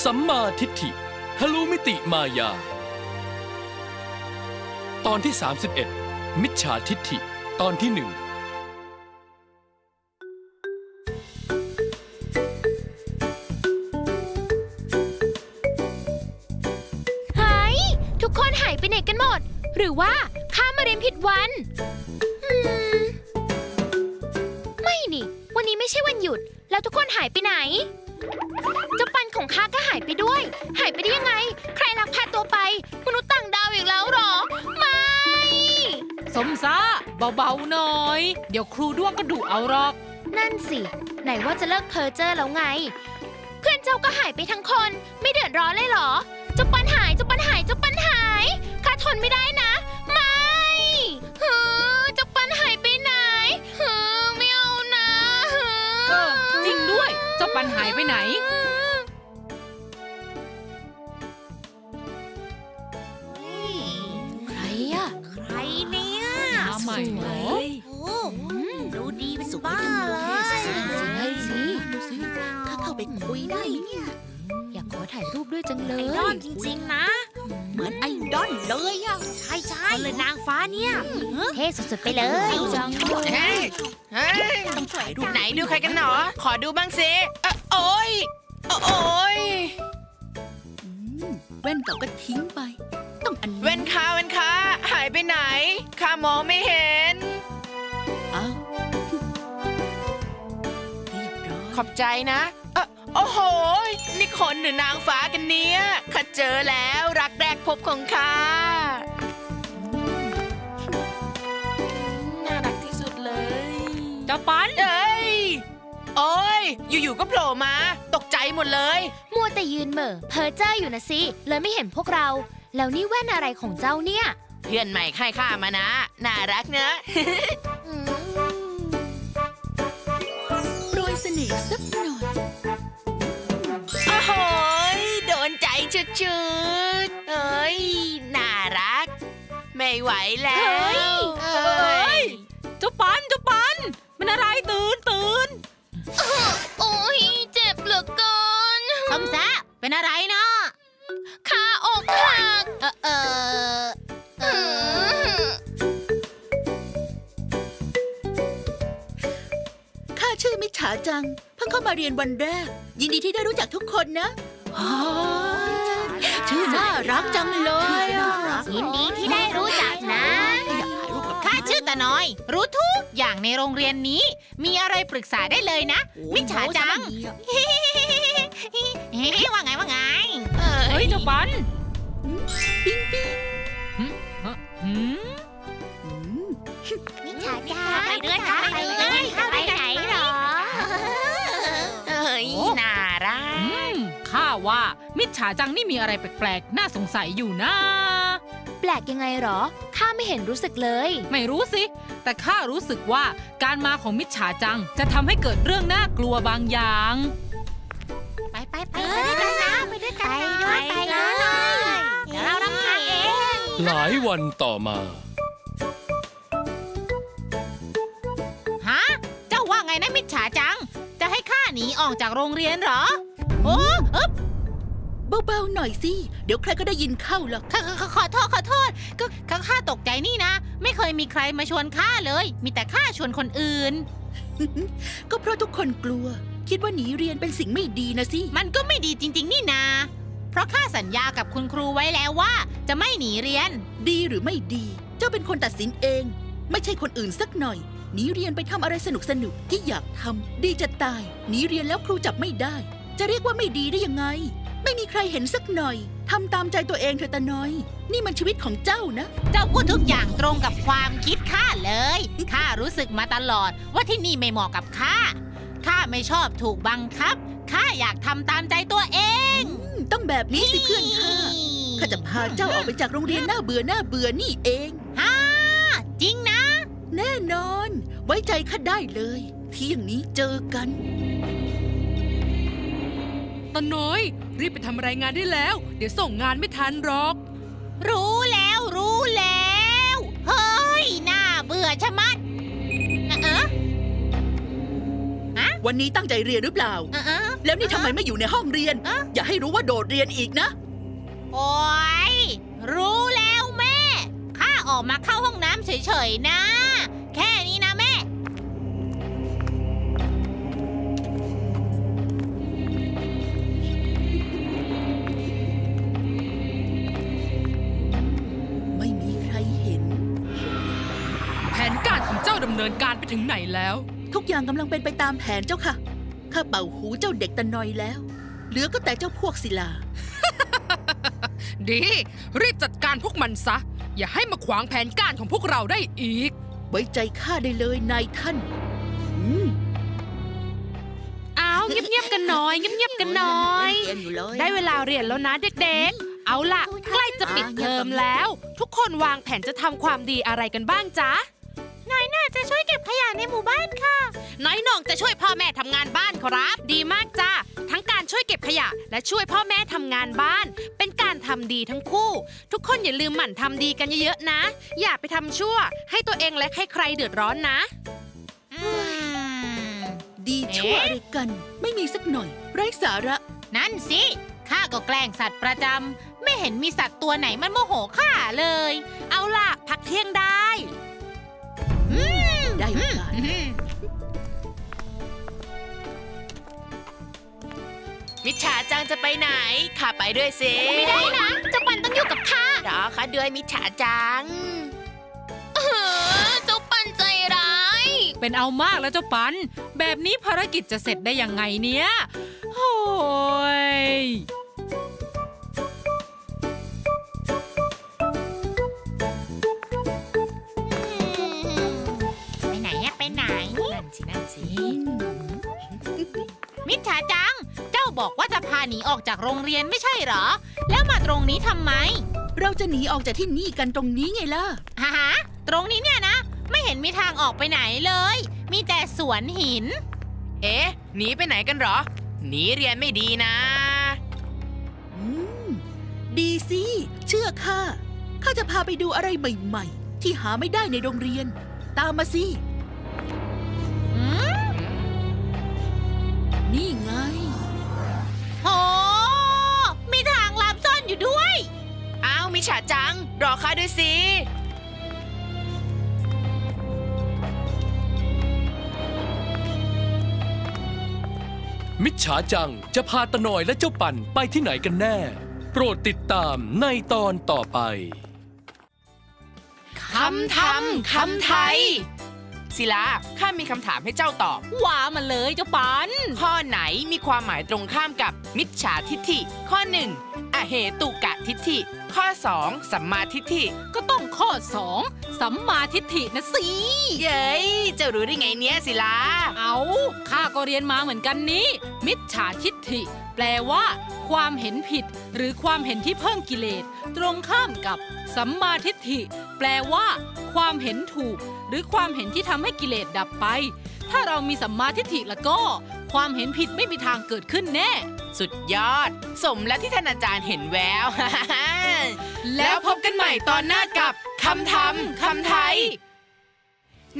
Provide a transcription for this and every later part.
สัมมาทิฏฐิทะลุมิติมายา ตอนที่ 31 มิจฉาทิฏฐิ ตอนที่หนึ่งหายทุกคนหายไปไหนกันหมด หรือว่าข้ามาเรียนผิดวันอืมไม่นี่ วันนี้ไม่ใช่วันหยุด แล้วทุกคนหายไปไหน เจ้าปันของข้าก็หายไปด้วย หายไปได้ยังไง ใครลักพาตัวไป มนุษย์ต่างดาวอีกแล้วเหรอ ไม่ สมซาเบาๆหน่อย เดี๋ยวครูด้วงก็ดุเอาหรอก นั่นสิ ไหนว่าจะเลิกเพอเจอร์แล้วไง เพื่อนเจ้าก็หายไปทั้งคน ไม่เดือดร้อนเลยเหรอ เจ้าปันหาย เจ้าปันหาย เจ้าปันหาย ข้าทนไม่ได้นะ ไม่ฮือเจ้าปันหายไป ปันหายไปไหน ใครอะใครเนี่ยมาใหม่เหรอโอ้ดูดีเป็นบ้าเลยนั่นสิถ้าเข้าไปคุยได้ไหมเนี่ย อยากขอถ่ายรูปด้วยจังเลไอยดอลจริงๆนะ เหมือนไอดอลเลยอะใช่ ใช่เลยนางฟ้าเนี่ยเท่สุดๆไปเลยเฮ้ยเฮ้ยต้องถ่ายรูปไหนดูใครกันหนอ ขอดูบ้างสิเอ่อโอ้ยโอ้โอ้ยอืมแว่นเก่าก็ทิ้งไป ต้องอันนี้เว้นคาเว้นคาหายไปไหนข้ามองไม่เห็น อ้าวเรียบร้อยขอบใจนะเอ่อโอ้โหยนี่คนหรือนางฟ้ากันเนี่ยข้าเจอแล้วรักแรกพบของข้าน่า จ้าปัน เอ้ย โอ้ย อยู่ๆ ก็โผล่มา ตกใจหมดเลย มัวแต่ยืนเหม่อเพอเจอร์อยู่นะสิเลยไม่เห็นพวกเรา แล้วนี่แว่นอะไรของเจ้าเนี่ยเพื่อนใหม่ค่ายข้ามานะ น่ารักเนอะ อืมโปรยเสน่ห์สักหน่อย โอ้โหยโดนใจชุดๆเอ้ย น่ารัก ไม่ไหวแล้ว เฮ้ย เมาเรียนวันแรก ยินดีที่ได้รู้จักทุกคนนะชื่อน่ารักจังเลยอะยินดีที่ได้รู้จักนะอยากถ่ายรูปกับข้าชื่อตาน้อย รู้ทุกอย่างในโรงเรียนนี้ มีอะไรปรึกษาได้เลยนะ มิจฉาจังเฮ้ว่าไงว่าไง เฮ้ยเจ้าปัน ปิ๊งปิ๊ง มิจฉาจังนี่มีอะไรแปลกๆ น่าสงสัยอยู่นะ แปลกยังไงหรอ ข้าไม่เห็นรู้สึกเลย ไม่รู้สิ แต่ข้ารู้สึกว่าการมาของมิจฉาจังจะทำให้เกิดเรื่องน่ากลัวบางอย่าง ไปไปไปไปด้วยกันนะไปด้วยกันไปด้วยไปด้วยเดี๋ยวเรารำคาญเอง หลายวันต่อมา ฮะ เจ้าว่าไงนะมิจฉาจังหนีออกจากโรงเรียนเหรอ โอ้เอ๊บ เบาๆหน่อยสิ เดี๋ยวใครก็ได้ยินเข้าหรอกขอขอขอโทษขอโทษ ก็ก็ข้าตกใจนี่นะ ไม่เคยมีใครมาชวนข้าเลย มีแต่ข้าชวนคนอื่น ก็เพราะทุกคนกลัว คิดว่าหนีเรียนเป็นสิ่งไม่ดีนะสิ มันก็ไม่ดีจริง ๆ นี่นา เพราะข้าสัญญากับคุณครูไว้แล้วว่า จะไม่หนีเรียน ดีหรือไม่ดี เจ้าเป็นคนตัดสินเอง ไม่ใช่คนอื่นสักหน่อย หนีเรียนไปทำอะไรสนุกสนุกๆที่อยากทำดีจะตาย หนีเรียนแล้วครูจับไม่ได้ จะเรียกว่าไม่ดีได้ยังไง ไม่มีใครเห็นสักหน่อยทำตามใจตัวเองเถอะตาน้อย นี่มันชีวิตของเจ้านะ เจ้าพูดทุกอย่างตรงกับความคิดข้าเลย ข้ารู้สึกมาตลอดว่าที่นี่ไม่เหมาะกับข้า ข้าไม่ชอบถูกบังคับ ข้าอยากทำตามใจตัวเองอืมต้องแบบนี้สิเพื่อนข้าข้าจะพาเจ้าออกไปจากโรงเรียนน่าเบื่อน่าเบื่อนี่เอง ฮ่าจริงนะ แน่นอน ไว้ใจข้าได้เลยที่อย่างนี้เจอกัน ตาน้อย รีบไปทำรายงานได้แล้ว เดี๋ยวส่งงานไม่ทันหรอก รู้แล้วรู้แล้ว เฮ้ย น่าเบื่อชะมัดเออวันนี้ตั้งใจเรียนหรือเปล่าเออเออ แล้วนี่ทำไมไม่อยู่ในห้องเรียนอะอย่าให้รู้ว่าโดดเรียนอีกนะ โอ้ยรู้แล้วแม่ ข้าออกมาเข้าห้องน้ำเฉยๆนะ นินการไปถึงไหนแล้ว ทุกอย่างกำลังเป็นไปตามแผนเจ้าค่ะ ข้าเป่าหูเจ้าเด็กตะนอยแล้ว เหลือก็แต่เจ้าพวกศิลา ดี รีบจัดการพวกมันซะ อย่าให้มาขวางแผนการของพวกเราได้อีก ไว้ใจข้าได้เลยนายท่านอืมเอาเงียบๆกันหน่อยเงียบๆกันหน่อยเรีนอยู่เลย ได้เวลาเรียนแล้วนะเด็กๆ เอาล่ะ ใกล้จะปิดเทอมแล้ว ทุกคนวางแผนจะทำความดีอะไรกันบ้างจ๊ะ น้อยน่าจะช่วยเก็บขยะในหมู่บ้านค่ะ น้อยหน่องจะช่วยพ่อแม่ทำงานบ้านครับ ดีมากจ้าทั้งการช่วยเก็บขยะ และช่วยพ่อแม่ทำงานบ้าน เป็นการทำดีทั้งคู่ ทุกคนอย่าลืมหมั่นทำดีกันเยอะๆนะ อย่าไปทำชั่ว ให้ตัวเองและให้ใครเดือดร้อนนะอืมดีชั่วอะไรกัน ไม่มีสักหน่อย ไร้สาระ นั่นสิข้าก็แกล้งสัตว์ประจำไม่เห็นมีสัตว์ตัวไหนมันโมโหข้าเลย เอาล่ะพักเที่ยงได้ ได้โอกาสมิจฉาจังจะไปไหน ข้าไปด้วยสิไม่ได้นะเจ้าปันต้องอยู่กับข้ารอข้าด้วยมิจฉาจังเออเจ้าปันใจร้าย เป็นเอามากแล้วเจ้าปัน แบบนี้ภารกิจจะเสร็จได้ยังไงเนี่ยโอ้ย มิจฉาจัง เจ้าบอกว่าจะพาหนีออกจากโรงเรียนไม่ใช่เหรอ แล้วมาตรงนี้ทำไม เราจะหนีออกจากที่นี่กันตรงนี้ไงล่ะฮ่าฮะตรงนี้เนี่ยนะ ไม่เห็นมีทางออกไปไหนเลย มีแต่สวนหิน เอ๊ะ หนีไปไหนกันเหรอ หนีเรียนไม่ดีนะ อืม ดีสิ เชื่อข้า ข้าจะพาไปดูอะไรใหม่ ๆ ที่หาไม่ได้ในโรงเรียน ตามมาสิ นี่ไง โห มีทางลับซ่อนอยู่ด้วย อ้าวมิจฉาจัง รอข้าด้วยสิ มิจฉาจังจะพาตะหน่อยและเจ้าปั่นไปที่ไหนกันแน่ โปรดติดตามในตอนต่อไป คำทำคำไทย ศิลาข้ามีคำถามให้เจ้าตอบ ว่ามาเลยเจ้าปัน ข้อไหนมีความหมายตรงข้ามกับมิจฉาทิฏฐิ ข้อ 1. อเหตุกะทิฏฐิ ข้อ 2. สัมมาทิฏฐิ ก็ต้องข้อสองสัมมาทิฏฐินะสิ เย้ยเจ้ารู้ได้ไงเนี้ยศิลา เอาข้าก็เรียนมาเหมือนกันนี้ มิจฉาทิฏฐิ แปลว่า ความเห็นผิด หรือความเห็นที่เพิ่มกิเลส ตรงข้ามกับ สัมมาทิฏฐิ แปลว่า ความเห็นถูก หรือความเห็นที่ทำให้กิเลสดับไป ถ้าเรามีสัมมาทิฏฐิแล้วก็ ความเห็นผิดไม่มีทางเกิดขึ้นแน่ สุดยอด สมแล้วที่ท่านอาจารย์เห็นแวว แล้วพบกันใหม่ตอนหน้ากับคำทำคำไทย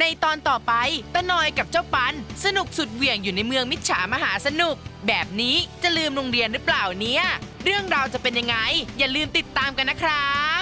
ในตอนต่อไปตะนอยกับเจ้าปัน สนุกสุดเหวี่ยงอยู่ในเมืองมิจฉามหาสนุก แบบนี้จะลืมโรงเรียนหรือเปล่าเนี่ย เรื่องราวจะเป็นยังไง อย่าลืมติดตามกันนะครับ